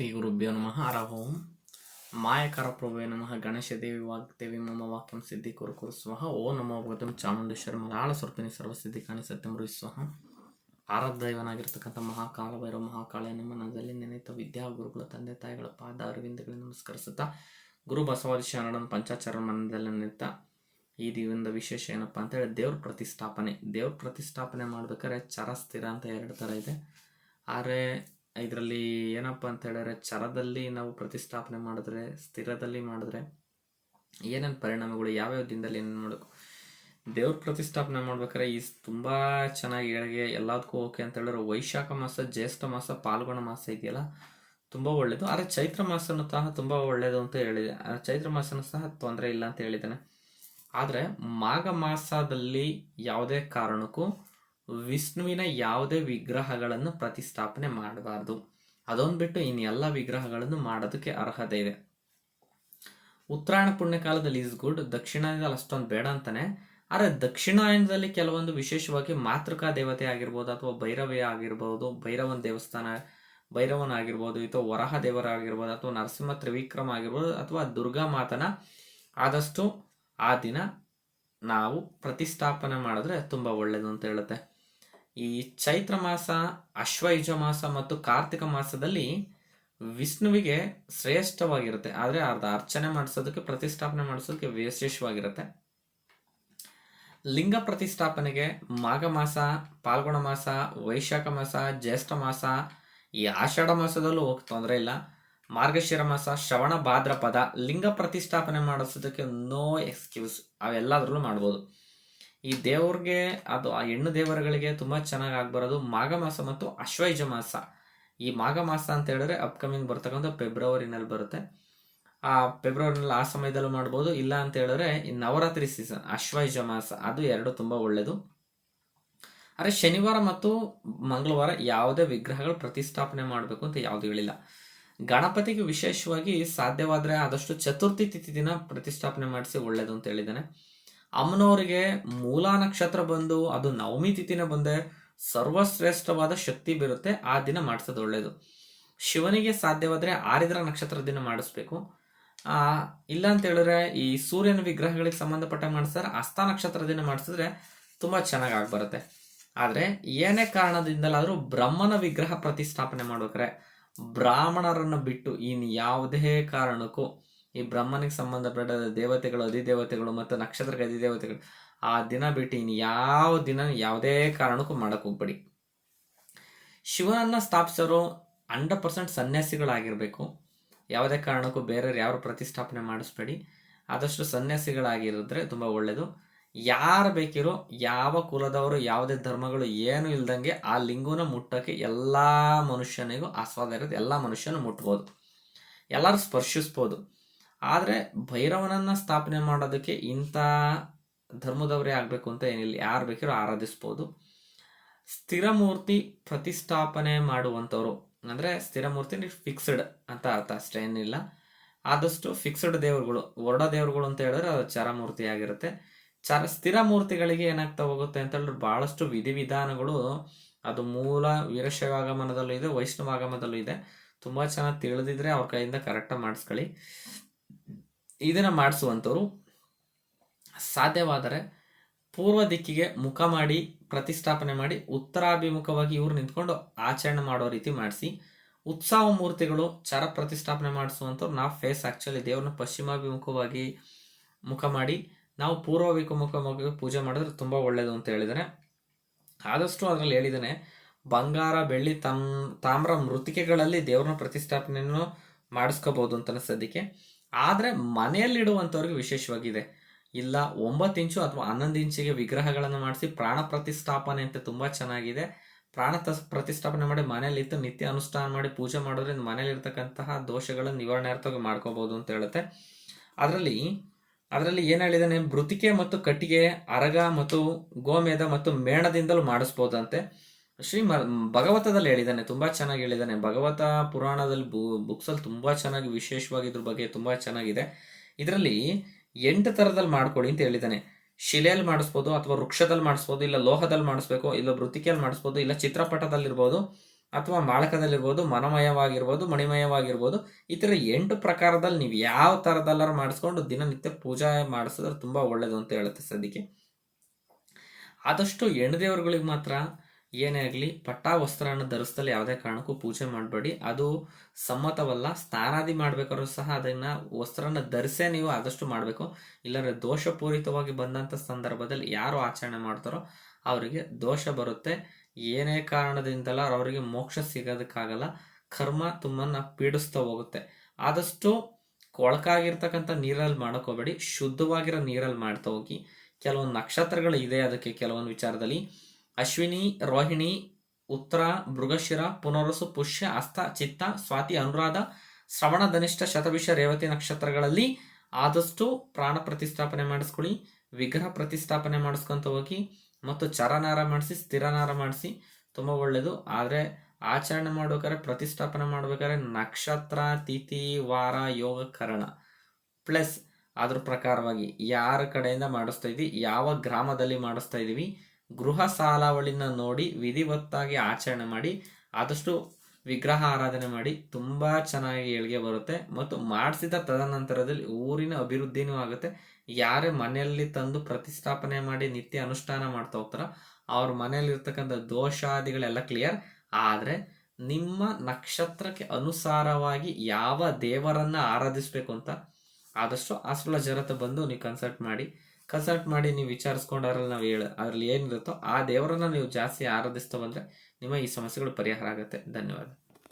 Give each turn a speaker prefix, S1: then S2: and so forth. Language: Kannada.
S1: ಶ್ರೀ ಗುರುಭ್ಯೋ ನಮಃ. ಹರಹೋಂ ಮಾಯಕರ ಪ್ರಭುವೆ ನಮಃ. ಗಣೇಶ ದೇವಿ ವಾಗ್ದೇವಿ ಮಮ ವಾಕ್ಯಂ ಸಿದ್ಧಿ ಕುರು ಕುರು ಸ್ವಹ. ಓ ನಮೋ ಭಗವತಂ ಚಾಮುಂಡೇಶ್ವರ ಮಲಾಳ ಸ್ವರ್ಪಿನಿ ಸರ್ವಸಿದ್ಧಿ ಕಾಣಿ ಸತ್ಯಮೃ ಸ್ವಹ. ಮಹಾಕಾಲ ಭೈರವ ಮಹಾಕಾಳ ನಮ್ಮ ಮನದಲ್ಲಿ ನೆನೆತ ವಿದ್ಯಾ ಗುರುಗಳ ತಂದೆ ತಾಯಿಗಳ ಪಾದ ಅರವಿಂದಗಳಿಗೆ ನಮಸ್ಕರಿಸುತ್ತಾ ಗುರು ಬಸವಾದಿ ಶರಣನ ಪಂಚಾಚಾರ ಮನದಲ್ಲಿ ನೆನೆತ ಈ ದಿವಿಂದ ವಿಶೇಷ ಏನಪ್ಪ ಅಂತೇಳಿ ದೇವ್ರ ಪ್ರತಿಷ್ಠಾಪನೆ. ದೇವ್ರ ಪ್ರತಿಷ್ಠಾಪನೆ ಮಾಡ್ಬೇಕಾದ್ರೆ ಚರ ಸ್ಥಿರ ಅಂತ ಎರಡು ಥರ ಇದೆ. ಆದರೆ ಇದರಲ್ಲಿ ಏನಪ್ಪ ಅಂತ ಹೇಳಿದ್ರೆ ಚರದಲ್ಲಿ ನಾವು ಪ್ರತಿಷ್ಠಾಪನೆ ಮಾಡಿದ್ರೆ, ಸ್ಥಿರದಲ್ಲಿ ಮಾಡಿದ್ರೆ ಏನೇನು ಪರಿಣಾಮಗಳು, ಯಾವ್ಯಾವ ದಿನದಲ್ಲಿ ಏನೇನು ಮಾಡಬೇಕು? ದೇವ್ರ ಪ್ರತಿಷ್ಠಾಪನೆ ಮಾಡ್ಬೇಕಾದ್ರೆ ಈ ತುಂಬ ಚೆನ್ನಾಗಿ ಹೇಳಿಗೆ ಎಲ್ಲದಕ್ಕೂ ಓಕೆ ಅಂತ ಹೇಳಿದ್ರೆ ವೈಶಾಖ ಮಾಸ, ಜ್ಯೇಷ್ಠ ಮಾಸ, ಪಾಲ್ಗೊಣ ಮಾಸ ಇದೆಯಲ್ಲ? ತುಂಬ ಒಳ್ಳೆಯದು ಆದರೆ ಚೈತ್ರ ಮಾಸನೂ ಸಹ ತುಂಬ ಒಳ್ಳೆಯದು ಅಂತ ಹೇಳಿದೆ. ಚೈತ್ರ ಮಾಸನೂ ಸಹ ತೊಂದರೆ ಇಲ್ಲ ಅಂತ ಹೇಳಿದ್ದಾನೆ. ಆದರೆ ಮಾಘ ಮಾಸದಲ್ಲಿ ಯಾವುದೇ ಕಾರಣಕ್ಕೂ ವಿಷ್ಣುವಿನ ಯಾವುದೇ ವಿಗ್ರಹಗಳನ್ನು ಪ್ರತಿಷ್ಠಾಪನೆ ಮಾಡಬಾರ್ದು. ಅದೊಂದು ಬಿಟ್ಟು ಇನ್ನು ಎಲ್ಲ ವಿಗ್ರಹಗಳನ್ನು ಮಾಡೋದಕ್ಕೆ ಅರ್ಹತೆ ಇದೆ. ಉತ್ತರಾಯಣ ಪುಣ್ಯಕಾಲದಲ್ಲಿ ಈಸ್ ಗುಡ್ ದಕ್ಷಿಣಾಯನದಲ್ಲಿ ಅಷ್ಟೊಂದು ಬೇಡ ಅಂತಾನೆ. ಆದರೆ ದಕ್ಷಿಣಾಯನದಲ್ಲಿ ಕೆಲವೊಂದು ವಿಶೇಷವಾಗಿ ಮಾತೃಕಾ ದೇವತೆ ಆಗಿರ್ಬೋದು ಅಥವಾ ಭೈರವೇ ಆಗಿರ್ಬೋದು, ಭೈರವನ ದೇವಸ್ಥಾನ, ಭೈರವನ ಆಗಿರ್ಬೋದು, ಅಥವಾ ವರಹ ದೇವರಾಗಿರ್ಬೋದು ಅಥವಾ ನರಸಿಂಹ ತ್ರಿವಿಕ್ರಮ ಆಗಿರ್ಬೋದು, ಅಥವಾ ದುರ್ಗಾ ಮಾತನ ಆದಷ್ಟು ಆ ದಿನ ನಾವು ಪ್ರತಿಷ್ಠಾಪನೆ ಮಾಡಿದ್ರೆ ತುಂಬ ಒಳ್ಳೆಯದು ಅಂತ ಹೇಳುತ್ತೆ. ಈ ಚೈತ್ರ ಮಾಸ ಅಶ್ವಯುಜ ಮಾಸ ಮತ್ತು ಕಾರ್ತಿಕ ಮಾಸದಲ್ಲಿ ವಿಷ್ಣುವಿಗೆ ಶ್ರೇಷ್ಠವಾಗಿರುತ್ತೆ. ಆದರೆ ಅರ್ಧ ಅರ್ಚನೆ ಮಾಡಿಸೋದಕ್ಕೆ, ಪ್ರತಿಷ್ಠಾಪನೆ ಮಾಡಿಸೋದಕ್ಕೆ ವಿಶೇಷವಾಗಿರುತ್ತೆ. ಲಿಂಗ ಪ್ರತಿಷ್ಠಾಪನೆಗೆ ಮಾಘ ಮಾಸ, ಪಾಲ್ಗುಣ ಮಾಸ, ವೈಶಾಖ ಮಾಸ, ಜ್ಯೇಷ್ಠ ಮಾಸ, ಈ ಆಷಾಢ ಮಾಸದಲ್ಲೂ ಹೋಗಿ ತೊಂದರೆ ಇಲ್ಲ. ಮಾರ್ಗಶಿರ ಮಾಸ, ಶ್ರವಣ ಭಾದ್ರಪದ, ಲಿಂಗ ಪ್ರತಿಷ್ಠಾಪನೆ ಮಾಡಿಸೋದಕ್ಕೆ ನೋ ಎಕ್ಸ್ಕ್ಯೂಸ್. ಅವೆಲ್ಲದ್ರಲ್ಲೂ ಮಾಡ್ಬೋದು. ಈ ದೇವ್ರಿಗೆ, ಅದು ಆ ಹೆಣ್ಣು ದೇವರುಗಳಿಗೆ ತುಂಬ ಚೆನ್ನಾಗಿ ಆಗ್ಬರೋದು. ಮಾಘ ಮಾಸ ಮತ್ತು ಅಶ್ವೈಜ ಮಾಸ. ಈ ಮಾಘ ಮಾಸ ಅಂತ ಹೇಳಿದ್ರೆ ಅಪ್ಕಮಿಂಗ್ ಬರ್ತಕ್ಕಂಥ ಫೆಬ್ರವರಿನಲ್ಲಿ ಬರುತ್ತೆ. ಆ ಫೆಬ್ರವರಿನಲ್ಲಿ ಆ ಸಮಯದಲ್ಲೂ ಮಾಡ್ಬೋದು. ಇಲ್ಲ ಅಂತ ಹೇಳಿದ್ರೆ ಈ ನವರಾತ್ರಿ ಸೀಸನ್ ಅಶ್ವೈಜ ಮಾಸ, ಅದು ಎರಡು ತುಂಬ ಒಳ್ಳೇದು. ಆದರೆ ಶನಿವಾರ ಮತ್ತು ಮಂಗಳವಾರ ಯಾವುದೇ ವಿಗ್ರಹಗಳು ಪ್ರತಿಷ್ಠಾಪನೆ ಮಾಡಬೇಕು ಅಂತ ಯಾವುದು ಹೇಳಿಲ್ಲ. ಗಣಪತಿಗೆ ವಿಶೇಷವಾಗಿ ಸಾಧ್ಯವಾದರೆ ಆದಷ್ಟು ಚತುರ್ಥಿ ತಿಥಿ ದಿನ ಪ್ರತಿಷ್ಠಾಪನೆ ಮಾಡಿಸಿ ಒಳ್ಳೇದು ಅಂತ ಹೇಳಿದ್ದಾನೆ. ಅಮ್ಮನವರಿಗೆ ಮೂಲ ನಕ್ಷತ್ರ ಬಂದು ಅದು ನವಮಿ ತಿಥಿನ ಬಂದೆ ಸರ್ವಶ್ರೇಷ್ಠವಾದ ಶಕ್ತಿ ಬೀರುತ್ತೆ, ಆ ದಿನ ಮಾಡಿಸೋದು ಒಳ್ಳೆಯದು ಶಿವನಿಗೆ ಸಾಧ್ಯವಾದರೆ ಆರಿದ್ರ ನಕ್ಷತ್ರ ದಿನ ಮಾಡಿಸ್ಬೇಕು. ಇಲ್ಲ ಅಂತ ಹೇಳಿದ್ರೆ ಈ ಸೂರ್ಯನ ವಿಗ್ರಹಗಳಿಗೆ ಸಂಬಂಧಪಟ್ಟ ಮಾಡಿಸಿದ್ರೆ ಅಸ್ತ ನಕ್ಷತ್ರ ದಿನ ಮಾಡಿಸಿದ್ರೆ ತುಂಬ ಚೆನ್ನಾಗಿ ಆಗ್ಬರುತ್ತೆ ಆದರೆ ಏನೇ ಕಾರಣದಿಂದಲಾದರೂ ಬ್ರಹ್ಮನ ವಿಗ್ರಹ ಪ್ರತಿಷ್ಠಾಪನೆ ಮಾಡ್ಬೇಕಾರೆ ಬ್ರಾಹ್ಮಣರನ್ನು ಬಿಟ್ಟು ಇನ್ನು ಯಾವುದೇ ಕಾರಣಕ್ಕೂ ಈ ಬ್ರಹ್ಮನಿಗೆ ಸಂಬಂಧಪಟ್ಟ ದೇವತೆಗಳು, ಅಧಿದೇವತೆಗಳು ಮತ್ತು ನಕ್ಷತ್ರಕ್ಕೆ ಅಧಿದೇವತೆಗಳು, ಆ ದಿನ ಬಿಟ್ಟು ಇನ್ನು ಯಾವ ದಿನ ಯಾವುದೇ ಕಾರಣಕ್ಕೂ ಮಾಡಕ್ಕೆ ಹೋಗ್ಬೇಡಿ. ಶಿವನನ್ನ ಸ್ಥಾಪಿಸೋರು ಹಂಡ್ರೆಡ್ ಪರ್ಸೆಂಟ್ ಸನ್ಯಾಸಿಗಳಾಗಿರಬೇಕು. ಯಾವುದೇ ಕಾರಣಕ್ಕೂ ಬೇರೆಯವ್ರು ಯಾರು ಪ್ರತಿಷ್ಠಾಪನೆ ಮಾಡಿಸ್ಬೇಡಿ. ಆದಷ್ಟು ಸನ್ಯಾಸಿಗಳಾಗಿರಿದ್ರೆ ತುಂಬ ಒಳ್ಳೆಯದು ಯಾರು ಬೇಕಿರೋ ಯಾವ ಕುಲದವರು, ಯಾವುದೇ ಧರ್ಮಗಳು ಏನು ಇಲ್ದಂಗೆ ಆ ಲಿಂಗುನ ಮುಟ್ಟಕ್ಕೆ ಎಲ್ಲ ಮನುಷ್ಯನಿಗೂ ಆಸ್ವಾದ ಇರೋದು, ಎಲ್ಲ ಮನುಷ್ಯನೂ ಮುಟ್ಬೋದು. ಎಲ್ಲರೂ ಸ್ಪರ್ಶಿಸ್ಬೋದು. ಆದರೆ ಭೈರವನನ್ನು ಸ್ಥಾಪನೆ ಮಾಡೋದಕ್ಕೆ ಇಂಥ ಧರ್ಮದವರೇ ಆಗಬೇಕು ಅಂತ ಏನಿಲ್ಲ. ಯಾರು ಬೇಕಿರೋ ಆರಾಧಿಸ್ಬೋದು. ಸ್ಥಿರಮೂರ್ತಿ ಪ್ರತಿಷ್ಠಾಪನೆ ಮಾಡುವಂಥವ್ರು. ಅಂದರೆ ಸ್ಥಿರಮೂರ್ತಿ ಫಿಕ್ಸ್ಡ್ ಅಂತ ಅರ್ಥ ಅಷ್ಟೇ, ಏನಿಲ್ಲ. ಆದಷ್ಟು ಫಿಕ್ಸ್ಡ್ ದೇವರುಗಳು ಹೊರಡ ದೇವರುಗಳು ಅಂತ ಹೇಳಿದ್ರೆ ಅದು ಚರಮೂರ್ತಿ ಆಗಿರುತ್ತೆ. ಚರ ಸ್ಥಿರ ಮೂರ್ತಿಗಳಿಗೆ ಏನಾಗ್ತಾ ಹೋಗುತ್ತೆ ಅಂತ ಹೇಳಿದ್ರೆ ಬಹಳಷ್ಟು ವಿಧಿವಿಧಾನಗಳು ಅದು ಮೂಲ ವೀರಶೈವಾಗಮನದಲ್ಲೂ ಇದೆ, ವೈಷ್ಣವಾಗಮನದಲ್ಲೂ ಇದೆ. ತುಂಬ ಚೆನ್ನಾಗಿ ತಿಳಿದಿದ್ರೆ ಅವ್ರ ಕೈಯಿಂದ ಕರೆಕ್ಟಾಗಿ ಮಾಡಿಸ್ಕೊಳ್ಳಿ. ಇದನ್ನು ಮಾಡಿಸುವಂಥವ್ರು ಸಾಧ್ಯವಾದರೆ ಪೂರ್ವ ದಿಕ್ಕಿಗೆ ಮುಖ ಮಾಡಿ, ಪ್ರತಿಷ್ಠಾಪನೆ ಮಾಡಿ, ಉತ್ತರಾಭಿಮುಖವಾಗಿ ಇವರು ನಿಂತ್ಕೊಂಡು ಆಚರಣೆ ಮಾಡೋ ರೀತಿ ಮಾಡಿಸಿ, ಉತ್ಸವ ಮೂರ್ತಿಗಳು ಚರ ಪ್ರತಿಷ್ಠಾಪನೆ ಮಾಡಿಸುವಂಥವ್ರು ನಾವು ಫೇಸ್ ಆ್ಯಕ್ಚುಲಿ ದೇವ್ರನ್ನ ಪಶ್ಚಿಮಾಭಿಮುಖವಾಗಿ ಮುಖ ಮಾಡಿ, ನಾವು ಪೂರ್ವಾಭಿಮುಖವಾಗಿ ಪೂಜೆ ಮಾಡಿದ್ರೆ ತುಂಬ ಒಳ್ಳೆಯದು ಅಂತ ಹೇಳಿದಾರೆ. ಆದಷ್ಟು ಅದರಲ್ಲಿ ಹೇಳಿದ್ದಾನೆ ಬಂಗಾರ, ಬೆಳ್ಳಿ, ತಮ್, ತಾಮ್ರ ಮೃತಿಕೆಗಳಲ್ಲಿ ದೇವ್ರನ್ನ ಪ್ರತಿಷ್ಠಾಪನೆಯನ್ನು ಮಾಡಿಸ್ಕೋಬಹುದು ಅಂತ ಸದ್ಯಕ್ಕೆ. ಆದರೆ ಮನೆಯಲ್ಲಿಡುವಂಥವ್ರಿಗೆ ವಿಶೇಷವಾಗಿದೆ. ಇಲ್ಲ, ಒಂಬತ್ತು ಇಂಚು ಅಥವಾ ಹನ್ನೊಂದು ಇಂಚಿಗೆ ವಿಗ್ರಹಗಳನ್ನು ಮಾಡಿಸಿ ಪ್ರಾಣ ಪ್ರತಿಷ್ಠಾಪನೆ ಅಂತ ತುಂಬ ಚೆನ್ನಾಗಿದೆ. ಪ್ರಾಣ ಪ್ರತಿಷ್ಠಾಪನೆ ಮಾಡಿ ಮನೇಲಿತ್ತು ನಿತ್ಯ ಅನುಷ್ಠಾನ ಮಾಡಿ ಪೂಜೆ ಮಾಡೋದ್ರಿಂದ ಮನೆಯಲ್ಲಿರ್ತಕ್ಕಂತಹ ದೋಷಗಳನ್ನು ನಿವಾರಣಾರ್ಥವಾಗಿ ಮಾಡ್ಕೋಬೋದು ಅಂತ ಹೇಳುತ್ತೆ. ಅದರಲ್ಲಿ ಅದರಲ್ಲಿ ಏನು ಹೇಳಿದಾನೆ ಮೃತಿಕೆ ಮತ್ತು ಕಟ್ಟಿಗೆ ಅರಗ ಮತ್ತು ಗೋಮೇಧ ಮತ್ತು ಮೇಣದಿಂದಲೂ ಮಾಡಿಸ್ಬೋದಂತೆ. ಶ್ರೀ ಭಗವತದಲ್ಲಿ ಹೇಳಿದ್ದಾನೆ, ತುಂಬ ಚೆನ್ನಾಗಿ ಹೇಳಿದ್ದಾನೆ. ಭಗವತ ಪುರಾಣದಲ್ಲಿ ಬು ಬುಕ್ಸಲ್ಲಿ ತುಂಬ ಚೆನ್ನಾಗಿ, ವಿಶೇಷವಾಗಿ ಇದ್ರ ಬಗ್ಗೆ ತುಂಬ ಚೆನ್ನಾಗಿದೆ. ಇದರಲ್ಲಿ ಎಂಟು ಥರದಲ್ಲಿ ಮಾಡ್ಕೊಳ್ಳಿ ಅಂತ ಹೇಳಿದ್ದಾನೆ. ಶಿಲೆಯಲ್ಲಿ ಮಾಡಿಸ್ಬೋದು ಅಥವಾ ವೃಕ್ಷದಲ್ಲಿ ಮಾಡಿಸ್ಬೋದು, ಇಲ್ಲ ಲೋಹದಲ್ಲಿ ಮಾಡಿಸ್ಬೇಕು, ಇಲ್ಲ ವೃತ್ತಿಕೆಯಲ್ಲಿ ಮಾಡಿಸ್ಬೋದು, ಇಲ್ಲ ಚಿತ್ರಪಟದಲ್ಲಿರ್ಬೋದು, ಅಥವಾ ಮಾಳಕದಲ್ಲಿರ್ಬೋದು, ಮನಮಯವಾಗಿರ್ಬೋದು, ಮಣಿಮಯವಾಗಿರ್ಬೋದು. ಈ ಥರ ಎಂಟು ಪ್ರಕಾರದಲ್ಲಿ ನೀವು ಯಾವ ಥರದಲ್ಲಾರು ಮಾಡಿಸ್ಕೊಂಡು ದಿನನಿತ್ಯ ಪೂಜೆ ಮಾಡಿಸಿದ್ರೆ ತುಂಬ ಒಳ್ಳೆಯದು ಅಂತ ಹೇಳುತ್ತೆ ಸದ್ಯಕ್ಕೆ. ಆದಷ್ಟು ಹೆಣ್ಣು ದೇವರುಗಳಿಗೆ ಮಾತ್ರ ಏನೇ ಆಗಲಿ ಪಟ್ಟ ವಸ್ತ್ರನ ಧರಿಸ್ದಲ್ಲಿ ಯಾವುದೇ ಕಾರಣಕ್ಕೂ ಪೂಜೆ ಮಾಡಬೇಡಿ. ಅದು ಸಮ್ಮತವಲ್ಲ. ಸ್ನಾನಾದಿ ಮಾಡಬೇಕಾದ್ರು ಸಹ ಅದನ್ನು ವಸ್ತ್ರನ ಧರಿಸೇ ನೀವು ಆದಷ್ಟು ಮಾಡಬೇಕು. ಇಲ್ಲಾಂದರೆ ದೋಷಪೂರಿತವಾಗಿ ಬಂದಂಥ ಸಂದರ್ಭದಲ್ಲಿ ಯಾರು ಆಚರಣೆ ಮಾಡ್ತಾರೋ ಅವರಿಗೆ ದೋಷ ಬರುತ್ತೆ. ಏನೇ ಕಾರಣದಿಂದಲ ಅವರಿಗೆ ಮೋಕ್ಷ ಸಿಗೋದಕ್ಕಾಗಲ್ಲ. ಕರ್ಮ ತುಂಬನ್ನ ಪೀಡಿಸ್ತಾ ಹೋಗುತ್ತೆ. ಆದಷ್ಟು ಕೊಳಕಾಗಿರ್ತಕ್ಕಂಥ ನೀರಲ್ಲಿ ಮಾಡ್ಕೋಬೇಡಿ. ಶುದ್ಧವಾಗಿರೋ ನೀರಲ್ಲಿ ಮಾಡ್ತಾ ಹೋಗಿ. ಕೆಲವೊಂದು ನಕ್ಷತ್ರಗಳು ಇದೆ ಅದಕ್ಕೆ ಕೆಲವೊಂದು ವಿಚಾರದಲ್ಲಿ. ಅಶ್ವಿನಿ, ರೋಹಿಣಿ ಉತ್ತರ ಮೃಗಶಿರ, ಪುನರಸು, ಪುಷ್ಯ, ಅಸ್ತ, ಚಿತ್ತ, ಸ್ವಾತಿ, ಅನುರಾಧ, ಶ್ರವಣ, ಧನಿಷ್ಠ ಶತವಿಷ ರೇವತಿ ನಕ್ಷತ್ರಗಳಲ್ಲಿ ಆದಷ್ಟು ಪ್ರಾಣ ಪ್ರತಿಷ್ಠಾಪನೆ ಮಾಡಿಸ್ಕೊಳ್ಳಿ, ವಿಗ್ರಹ ಪ್ರತಿಷ್ಠಾಪನೆ ಮಾಡಿಸ್ಕೊಂತ ಹೋಗಿ, ಮತ್ತು ಚರನಾರ ಮಾಡಿಸಿ, ಸ್ಥಿರನಾರ ಮಾಡಿಸಿ, ತುಂಬ ಒಳ್ಳೆಯದು ಆದರೆ ಆಚರಣೆ ಮಾಡ್ಬೇಕಾದ್ರೆ, ಪ್ರತಿಷ್ಠಾಪನೆ ಮಾಡ್ಬೇಕಾದ್ರೆ ನಕ್ಷತ್ರ, ತಿಥಿ, ವಾರ, ಯೋಗ, ಕರಣ. ಪ್ಲಸ್, ಅದ್ರ ಪ್ರಕಾರವಾಗಿ ಯಾರ ಕಡೆಯಿಂದ ಮಾಡಿಸ್ತಾ ಇದ್ದೀವಿ ಯಾವ ಗ್ರಾಮದಲ್ಲಿ ಮಾಡಿಸ್ತಾ ಇದ್ದೀವಿ ಗೃಹ ಸಾಲಾವಳಿನ ನೋಡಿ ವಿಧಿವತ್ತಾಗಿ ಆಚರಣೆ ಮಾಡಿ, ಆದಷ್ಟು ವಿಗ್ರಹ ಆರಾಧನೆ ಮಾಡಿ ತುಂಬ ಚೆನ್ನಾಗಿ ಏಳಿಗೆ ಬರುತ್ತೆ. ಮತ್ತು ಮಾಡಿಸಿದ ತದನಂತರದಲ್ಲಿ ಊರಿನ ಅಭಿವೃದ್ಧಿನೂ ಆಗುತ್ತೆ. ಯಾರೇ ಮನೆಯಲ್ಲಿ ತಂದು ಪ್ರತಿಷ್ಠಾಪನೆ ಮಾಡಿ ನಿತ್ಯ ಅನುಷ್ಠಾನ ಮಾಡ್ತಾ ಹೋಗ್ತಾರೋ, ಅವ್ರ ಮನೆಯಲ್ಲಿ ಇರ್ತಕ್ಕಂಥ ದೋಷಾದಿಗಳೆಲ್ಲ ಕ್ಲಿಯರ್ ಆದರೆ ನಿಮ್ಮ ನಕ್ಷತ್ರಕ್ಕೆ ಅನುಸಾರವಾಗಿ ಯಾವ ದೇವರನ್ನ ಆರಾಧಿಸ್ಬೇಕು ಅಂತ ಆದಷ್ಟು ಆಸ್ಟ್ರಾಲಜರ್ ಬಂದು ನೀವು ಕನ್ಸಲ್ಟ್ ಮಾಡಿ. ಕನ್ಸಲ್ಟ್ ಮಾಡಿ ನೀವು ವಿಚಾರಿಸ್ಕೊಂಡಾರಲ್ಲಿ ನಾವು ಹೇಳ, ಅದರಲ್ಲಿ ಏನಿರುತ್ತೋ ಆ ದೇವರನ್ನ ನೀವು ಜಾಸ್ತಿ ಆರಾಧಿಸ್ತಾ ಬಂದರೆ ನಿಮ್ಮ ಈ ಸಮಸ್ಯೆಗಳು ಪರಿಹಾರ ಆಗುತ್ತೆ. ಧನ್ಯವಾದ.